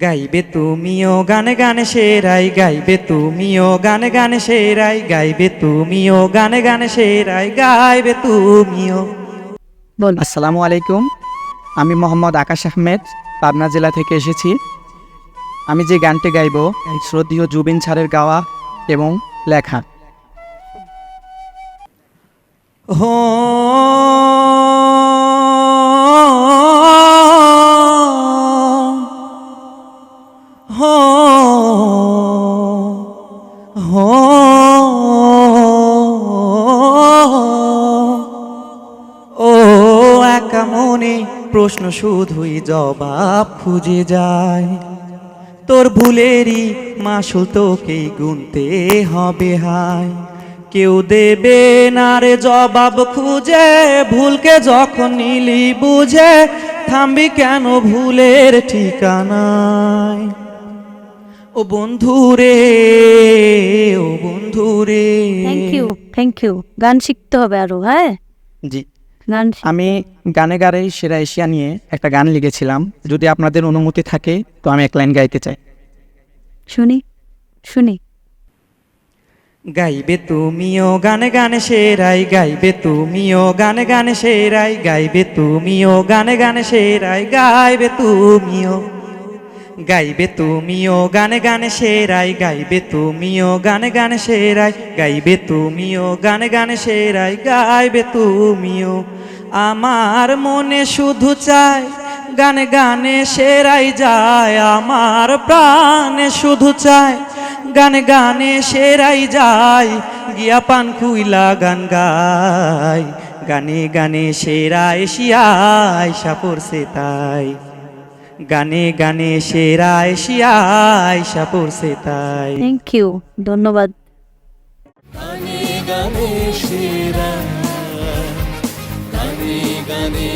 গাইবে তুমিও গানে গানে সেরাই গাইবে তুমিও গানে গানে সেরাই গাইবে তুমিও গানে গানে সেরাই গাইবে তুমিও। বল। আসসালামু আলাইকুম। আমি মোহাম্মদ আকাশ আহমেদ পাবনা জেলা থেকে এসেছি। আমি যে গানটি গাইব শ্রদ্ধীয় জুবিন ছাড়ের গাওয়া এবং লেখা। হো হো মনে প্রশ্ন শুধুই জবাব খুঁজে যায়। তোর ভুলেরই মাসুল তোকেই গুনতে হবে হায়। কেউ দেবে না রে জবাব খুঁজে ভুলকে যখন নিলি বুঝে থামবি কেন ভুলের ঠিকানায়? ও বন্ধু রে ও বন্ধু রে। থ্যাংক ইউ থ্যাংক ইউ গান শিখতে হবে আরও হ্যাঁ? জি। আমি গানে গারে সেরা এশিয়া নিয়ে একটা গান লিখেছিলাম। যদি আপনাদের অনুমতি থাকে তো আমি এক লাইন গাইতে চাই। শুনি শুনি। গাইবে তুমিও গানে গানে সেরাই গাইবে তুমিও গানে গানে সেরাই গাইবে তুমিও গানে গানে সেরাই গাইবে তুমিও গাইবে তুমিও গানে গানে সেরাই। গাইবে তুমিও গানে গানে সেরাই। গাইবে তুমিও গানে গানে সেরাই। গাইবে তুমিও আমার মনে শুধু চায় গানে গানে সেরাই যায়, আমার প্রাণে শুধু চায় গানে গানে সেরাই যায়, গিয়া পান খুইলা গান গাই। গানে গানে সেরা এশিয়ায় সাপড়ছে তাই গানে গানে সেরা সাপুর সে তাই। থ্যাংক ইউ ধন্যবাদ। গানে গানে সেরা গানে গানে